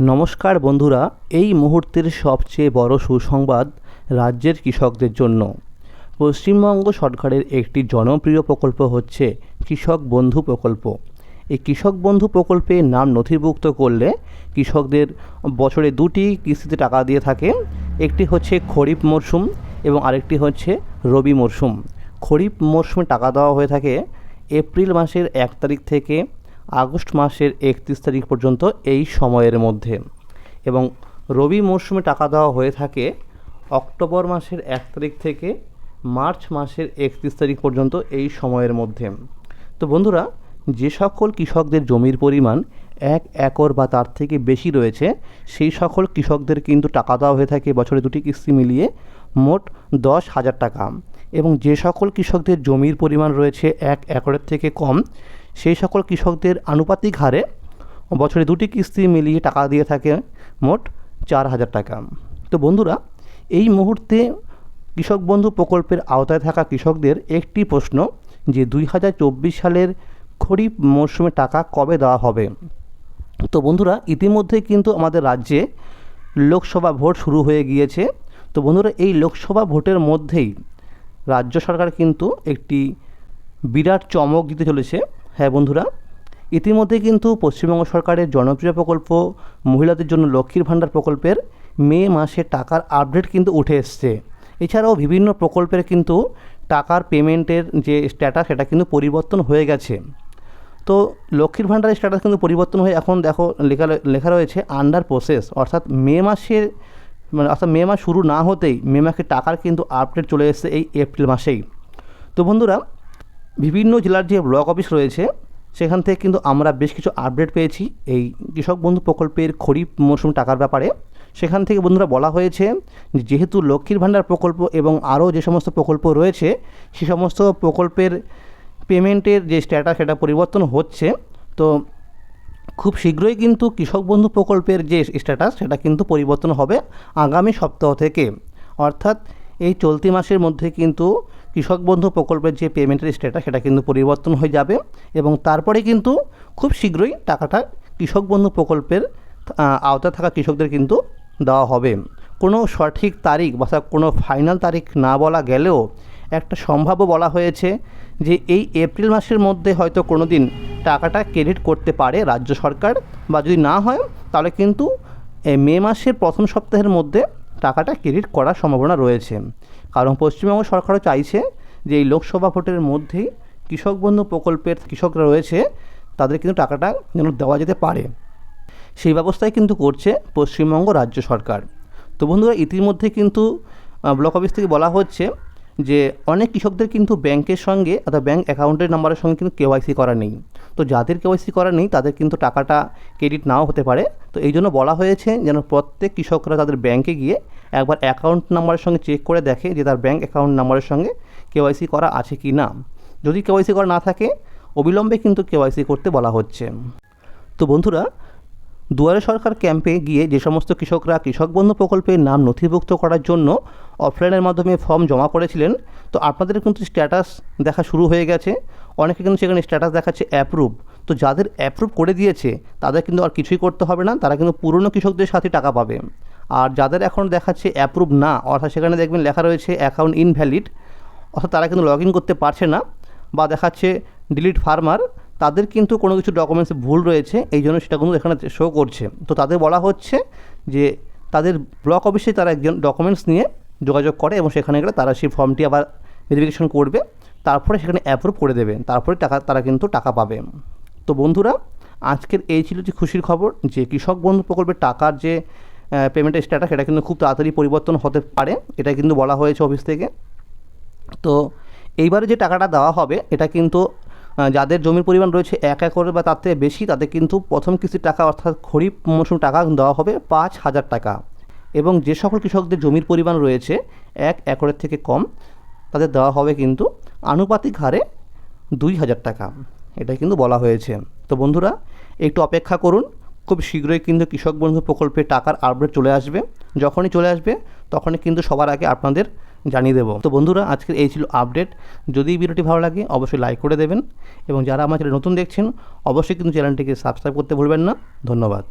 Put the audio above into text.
নমস্কার বন্ধুরা, এই মুহূর্তের সবচেয়ে বড় সুসংবাদ রাজ্যের কৃষকদের জন্য। পশ্চিমবঙ্গ সরকারের একটি জনপ্রিয় প্রকল্প হচ্ছে কৃষক বন্ধু প্রকল্প। এই কৃষক বন্ধু প্রকল্পে নাম নথিভুক্ত করলে কৃষকদের বছরে দুটি কিস্তিতে টাকা দিয়ে থাকে। একটি হচ্ছে খরিফ মরশুম এবং আরেকটি হচ্ছে রবি মরশুম খরিফ মরশুমে টাকা দেওয়া হয়ে থাকে এপ্রিল মাসের এক তারিখ থেকে আগস্ট মাসের একত্রিশ তারিখ পর্যন্ত এই সময়ের মধ্যে। এবং রবি মরশুমে টাকা দেওয়া হয়ে থাকে অক্টোবর মাসের এক তারিখ থেকে মার্চ মাসের একত্রিশ তারিখ পর্যন্ত এই সময়ের মধ্যে। তো বন্ধুরা, যে সকল কৃষকদের জমির পরিমাণ এক একর বা তার থেকে বেশি রয়েছে, সেই সকল কৃষকদের কিন্তু টাকা দেওয়া হয়ে থাকে বছরে দুটি কিস্তি মিলিয়ে মোট দশ হাজার টাকা। এবং যে সকল কৃষকদের জমির পরিমাণ রয়েছে এক একরের থেকে কম সেই সকল কৃষকদের আনুপাতিক হারে বছরে দুটি কিস্তি মিলিয়ে টাকা দিয়ে থাকে মোট চার হাজার টাকা। তো বন্ধুরা, এই মুহূর্তে কৃষক বন্ধু প্রকল্পের আওতায় থাকা কৃষকদের একটি প্রশ্ন যে দুই হাজার চব্বিশ সালের খরিফ মরশুমে টাকা কবে দেওয়া হবে? তো বন্ধুরা, ইতিমধ্যে কিন্তু আমাদের রাজ্যে লোকসভা ভোট শুরু হয়ে গিয়েছে। তো বন্ধুরা, এই লোকসভা ভোটের মধ্যেই রাজ্য সরকার কিন্তু একটি বিরাট চমক দিতে চলেছে। হ্যাঁ বন্ধুরা ইতিমধ্যে কিন্তু পশ্চিমবঙ্গ সরকারের জনপ্রিয় প্রকল্প মহিলাদের জন্য লক্ষ্মীর ভাণ্ডার প্রকল্পের মে মাসে টাকার আপডেট কিন্তু উঠে এসছে। এছাড়াও বিভিন্ন প্রকল্পের কিন্তু টাকার পেমেন্টের যে স্ট্যাটাস সেটা কিন্তু পরিবর্তন হয়ে গেছে। তো লক্ষ্মীর ভাণ্ডারের স্ট্যাটাস কিন্তু পরিবর্তন হয়ে এখন দেখো লেখা লেখা রয়েছে আন্ডার প্রসেস অর্থাৎ মে মাসের মানে অর্থাৎ মে মাস শুরু না হতেই মে মাসের টাকার কিন্তু আপডেট চলে এসেছে এই এপ্রিল মাসেই। তো বন্ধুরা বিভিন্ন জেলার যে ব্লক অফিস রয়েছে, সেখান থেকে কিন্তু আমরা বেশ কিছু আপডেট পেয়েছি। এই কৃষক বন্ধু প্রকল্পের খরিফ মরশুম টাকার ব্যাপারে। সেখান থেকে বন্ধুরা বলা হয়েছে যেহেতু লক্ষ্মীর ভাণ্ডার প্রকল্প এবং আরও যে সমস্ত প্রকল্প রয়েছে, সে সমস্ত প্রকল্পের পেমেন্টের যে স্ট্যাটাস সেটা পরিবর্তন হচ্ছে। তো খুব শীঘ্রই কিন্তু কৃষক বন্ধু প্রকল্পের যে স্ট্যাটাস সেটা কিন্তু পরিবর্তন হবে আগামী সপ্তাহ থেকে। অর্থাৎ এই চলতি মাসের মধ্যে কিন্তু কৃষক বন্ধু প্রকল্পের যে পেমেন্টের স্টেটাস সেটা কিন্তু পরিবর্তন হয়ে যাবে এবং তারপরে কিন্তু খুব শীঘ্রই টাকাটা কৃষক বন্ধু প্রকল্পের আওতায় থাকা কৃষকদের কিন্তু দেওয়া হবে। কোনো সঠিক তারিখ বা কোনো ফাইনাল তারিখ না বলা গেলেও একটা সম্ভাব্য বলা হয়েছে যে এই এপ্রিল মাসের মধ্যে হয়তো কোনো দিন টাকাটা ক্রেডিট করতে পারে রাজ্য সরকার বা যদি না হয়, তাহলে কিন্তু মে মাসের প্রথম সপ্তাহের মধ্যে টাকাটা ক্রেডিট করার সম্ভাবনা রয়েছে। কারণ পশ্চিমবঙ্গ সরকারও চাইছে যে এই লোকসভা ভোটের মধ্যেই কৃষক বন্ধু প্রকল্পের কৃষকরা রয়েছে, তাদের কিন্তু টাকাটা যেন দেওয়া যেতে পারে। সেই ব্যবস্থাই কিন্তু করছে পশ্চিমবঙ্গ রাজ্য সরকার। তো বন্ধুরা, ইতিমধ্যে কিন্তু ব্লক অফিস থেকে বলা হচ্ছে যে অনেক কৃষকদের কিন্তু ব্যাংকের সঙ্গে অর্থাৎ ব্যাঙ্ক অ্যাকাউন্টের নাম্বারের সঙ্গে কিন্তু কেওয়াইসি করা নেই। তো যাদের কেওয়াইসি করা নেই, তাদের কিন্তু টাকাটা ক্রেডিট নাও হতে পারে। তো এই জন্য বলা হয়েছে যেন প্রত্যেক কৃষকরা তাদের ব্যাংকে গিয়ে একবার অ্যাকাউন্ট নাম্বারের সঙ্গে চেক করে দেখে যে তার ব্যাঙ্ক অ্যাকাউন্ট নাম্বারের সঙ্গে কেওয়াইসি করা আছে কি না। যদি কেওয়াইসি করা না থাকে, অবিলম্বে কিন্তু কেওয়াইসি করতে বলা হচ্ছে। তো বন্ধুরা দুয়ারে সরকার ক্যাম্পে গিয়ে যে সমস্ত কৃষকরা কৃষক বন্ধু প্রকল্পের নাম নথিভুক্ত করার জন্য অফলাইনের মাধ্যমে ফর্ম জমা করেছিলেন, তো আপনাদের কিন্তু স্ট্যাটাস দেখা শুরু হয়ে গেছে। অনেকে কিন্তু সেখানে স্ট্যাটাস দেখাচ্ছে অ্যাপ্রুভ তো যাদের অ্যাপ্রুভ করে দিয়েছে, তাদের কিন্তু আর কিছুই করতে হবে না, তারা কিন্তু পুরনো কৃষকদের সাথে টাকা পাবে। আর যাদের এখন দেখাচ্ছে অ্যাপ্রুভ না, অর্থাৎ সেখানে দেখবেন লেখা রয়েছে অ্যাকাউন্ট ইনভ্যালিড অর্থাৎ তারা কিন্তু লগ ইন করতে পারছে না, বা দেখাচ্ছে ডিলিট ফার্মার তাদের কিন্তু কোনো কিছু ডকুমেন্টস ভুল রয়েছে, এই জন্য সেটা কিন্তু এখানে শো করছে। তো তাদের বলা হচ্ছে যে তাদের ব্লক অফিসে তারা একজন ডকুমেন্টস নিয়ে যোগাযোগ করে এবং সেখানে গেলে তারা সেই ফর্মটি আবার ভেরিফিকেশন করবে, তারপরে সেখানে অ্যাপ্রুভ করে দেবে, তারপরে টাকা, তারা কিন্তু টাকা পাবে। তো বন্ধুরা, আজকের এই ছিল যে খুশির খবর, যে কৃষক বন্ধু প্রকল্পের টাকার যে পেমেন্টের স্ট্যাটাস সেটা কিন্তু খুব তাড়াতাড়ি পরিবর্তন হতে পারে, এটা কিন্তু বলা হয়েছে অফিস থেকে। তো এইবারে যে টাকাটা দেওয়া হবে, এটা কিন্তু যাদের জমির পরিমাণ রয়েছে এক একর বা তার থেকে বেশি, তাদের কিন্তু প্রথম কিস্তির টাকা অর্থাৎ খরিফ মৌসুম টাকা দেওয়া হবে পাঁচ হাজার টাকা। এবং যে সকল কৃষকদের জমির পরিমাণ রয়েছে এক একরের থেকে কম, তাদের দেওয়া হবে কিন্তু আনুপাতিক হারে দুই হাজার টাকা। এটাই কিন্তু বলা হয়েছে। তো বন্ধুরা, একটু অপেক্ষা করুন। খুব শীঘ্রই কিন্তু কৃষক বন্ধু প্রকল্পে টাকার আপডেট চলে আসবে। যখনই চলে আসবে, তখনই কিন্তু সবার আগে আপনাদের জানিয়ে দেবো। তো বন্ধুরা, আজকের এই ছিল আপডেট যদি ভিডিওটি ভালো লাগে, অবশ্যই লাইক করে দেবেন। এবং যারা আমার চ্যানেল নতুন দেখছেন, অবশ্যই কিন্তু চ্যানেলটিকে সাবস্ক্রাইব করতে ভুলবেন না। ধন্যবাদ।